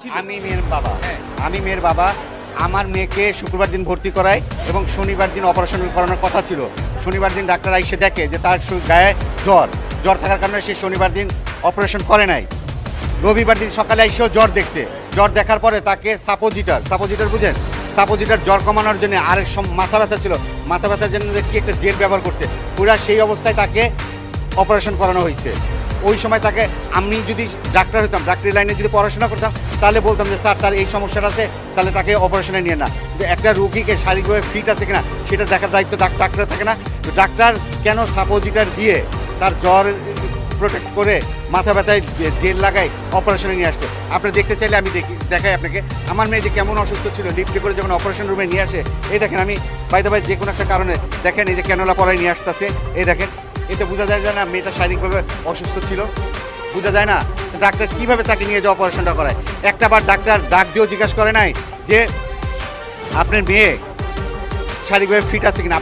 আমি মেয়ের বাবা। আমি মেয়ের বাবা। আমার মেয়েকে শুক্রবার দিন ভর্তি করায় এবং শনিবার দিন অপারেশন করানোর কথা ছিল। শনিবার দিন ডাক্তার এসে দেখে যে তার গায়ে জ্বর। জ্বর থাকার কারণে সে শনিবার দিন অপারেশন করে নাই। রবিবার দিন সকালে এসেও জ্বর দেখছে। জ্বর দেখার পরে তাকে সাপোজিটার সাপোজিটার বুঝেন? সাপোজিটার জ্বর কমানোর জন্য আরেক মাথা ব্যথা ছিল। মাথা ব্যথার জন্য কি একটা জেল ব্যবহার করছে। পুরা সেই অবস্থায় তাকে অপারেশন করানো হয়েছে। ওই সময় তাকে আমি যদি ডাক্তার হতাম, ডাক্তারি লাইনে যদি পড়াশোনা করতাম, তাহলে বলতাম যে, স্যার, তার এই সমস্যাটা আছে, তাহলে তাকে অপারেশনে নিয়ে না। একটা রুগীকে শারীরিকভাবে ফিট আছে কিনা, সেটা দেখার দায়িত্ব ডাক্তার থাকে না। তো ডাক্তার কেন সাপোজিটার দিয়ে তার জ্বর প্রোটেক্ট করে মাথা ব্যথায় জেল লাগায় অপারেশনে নিয়ে আসছে? আপনি দেখতে চাইলে আমি দেখি, দেখাই আপনাকে। আমার মেয়ে যে কেমন অসুস্থ ছিল লিফটে করে যখন অপারেশন রুমে নিয়ে আসে, এই দেখেন আমি বাইদে বাই যে কোনো একটা কারণে দেখেন এই যে ক্যানোলা পরাই নিয়ে আসতেছে, এই দেখেন। এতে বোঝা যায় যে না, মেয়েটা শারীরিকভাবে অসুস্থ ছিল। বোঝা যায় না, ডাক্তার কীভাবে তাকে নিয়ে যে অপারেশনটা করায়? একটা বার ডাক্তার ডাক দিয়েও জিজ্ঞাসা করে নাই যে, আপনার মেয়ে শারীরিকভাবে ফিট আছে কিনা?